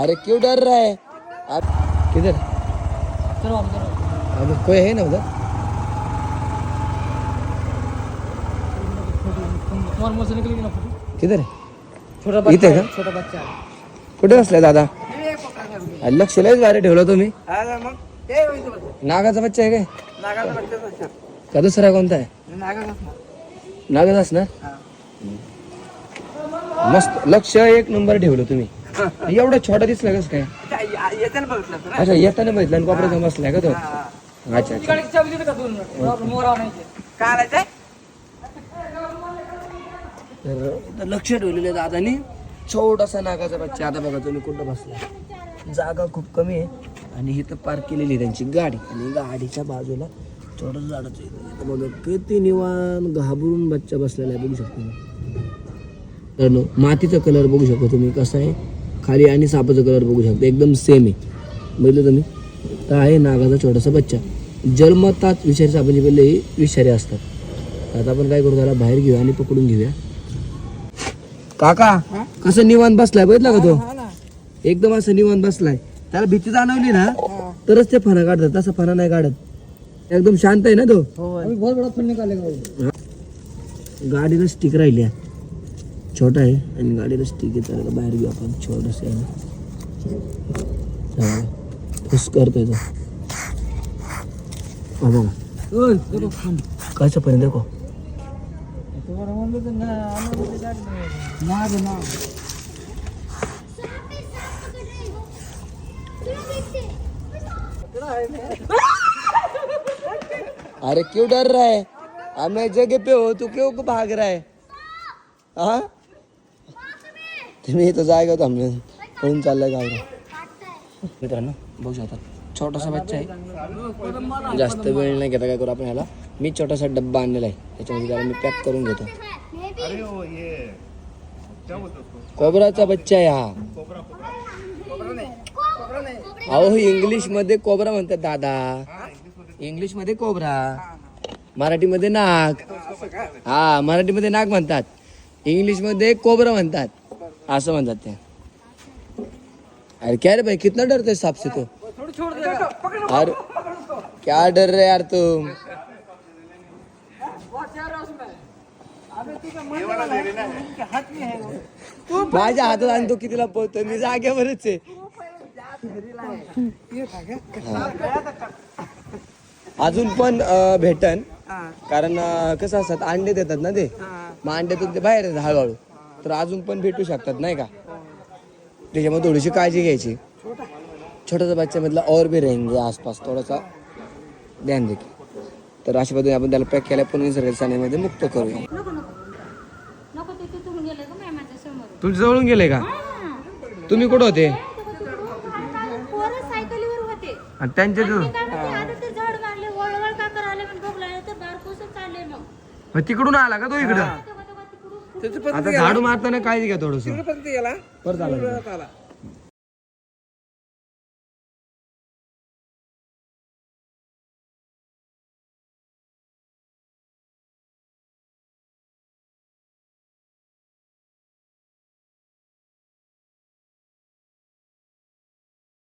अरे क्यों डर रहा है? आप किधर? कोई है ना उधर? तुम्हारे मुंह से निकल गई ना फोटो? किधर छोटा इथे का? छोटा बच्चा है। कुठे दादा? अरे लक्ष लयच भारी ठेवलं तुम्ही. नागाचा बच्चा आहे काय? का दुसरा कोणता आहे? नागच असणार. मस्त. लक्ष एक नंबर ठेवलं तुम्ही. एवढा छोटा दिसला कस काय? अच्छा येताना बघितलं आणि कोपऱ्यात बसलाय का तो? अच्छा तर इथं लक्ष ठेवलेलं दादानी. छोटासा नागाचा बच्चा आता बघा तुम्ही कुठं बसला. जागा खूप कमी आहे आणि इथं पार्क केलेली आहे त्यांची गाडी. आणि गाडीच्या बाजूला छोटं झाडाचं इथं बघा किती निवान घाबरून बच्चा बसलेला आहे बघू शकतो मातीचा कलर बघू शकता तुम्ही कसा आहे. खाली आणि सापाचा कलर बघू शकता. एकदम सेम आहे. बघितलं तुम्ही? तर आहे नागाचा छोटासा बच्चा. जन्मताच विषारी सापांची पहिले ही विषारी असतात. आता आपण काय करू त्याला बाहेर घेऊया आणि पकडून घेऊया. काका कसं निवांत बसलाय? बघितला का तो? एकदम असं निवांत बसलाय. त्याला भीती जाणवली ना तरच ते फणा काढतात. तसा फणा नाही काढत. एकदम शांत आहे ना तो? गाडीला स्टिक राहिली आहे. छोटा आहे आणि गाडीला स्टिक आहे त्याला बाहेर घेऊ आपण छोटस आहे फुस करतोय तो. हा बघा. कायचं पण देखो? तुम्हारे मन में तो ना आना मुझे गाड़ी नहीं ना दे ना अरे क्यों डर रहा है? अब मैं जगह पे हो तू क्यों को भाग रहा है? हाँ? तुम्ही इथं जायगा थांबले? पळून चाललाय गावरा मित्रांनो बघू शकता छोटासा बच्चा आहे. जास्त वेळ नाही घेता काय करू आपण ह्याला मी छोटासा डब्बा आणलेला आहे. त्याच्यामध्ये त्याला मी पॅक करून घेतो. कोबराचा बच्चा आहे हा. अहो इंग्लिशमध्ये कोबरा म्हणतात दादा. इंग्लिशमध्ये कोबरा. मराठीमध्ये नाग. हा मराठीमध्ये नाग म्हणतात. इंग्लिशमध्ये कोबरा म्हणतात. असं म्हणतात ते. अरे क्या रे भाई कितना डरते सांप से तो? थोड़ी छोड़ देगा अरे क्या डर रहे यार तुम? माझ्या हातात आणि तो कितीला पोहतोय. मी जागेवरच आहे. अजून पण अं, भेटन. कारण अं, कसं असतात अंडे देतात ना ते. मग अंड्यातून ते बाहेर येतात हळूहळू. तर अजून पण भेटू शकतात नाही का? त्याच्यामुळे थोडीशी काळजी घ्यायची. छोटासा बच्चा मधला और भी रहेंगे आसपास थोडासा ध्यान दे तर अशा पद्धतीने आपण त्याला पॅक केल्या पण निसर्ग साण्यामध्ये मुक्त करूया. तुमच्या जवळून गेले का? तुम्ही कुठं होते? आणि त्यांच्या तिकडून आला का तो इकडं? आता झाडू मारताना काळजी घ्या थोडस. परत आला.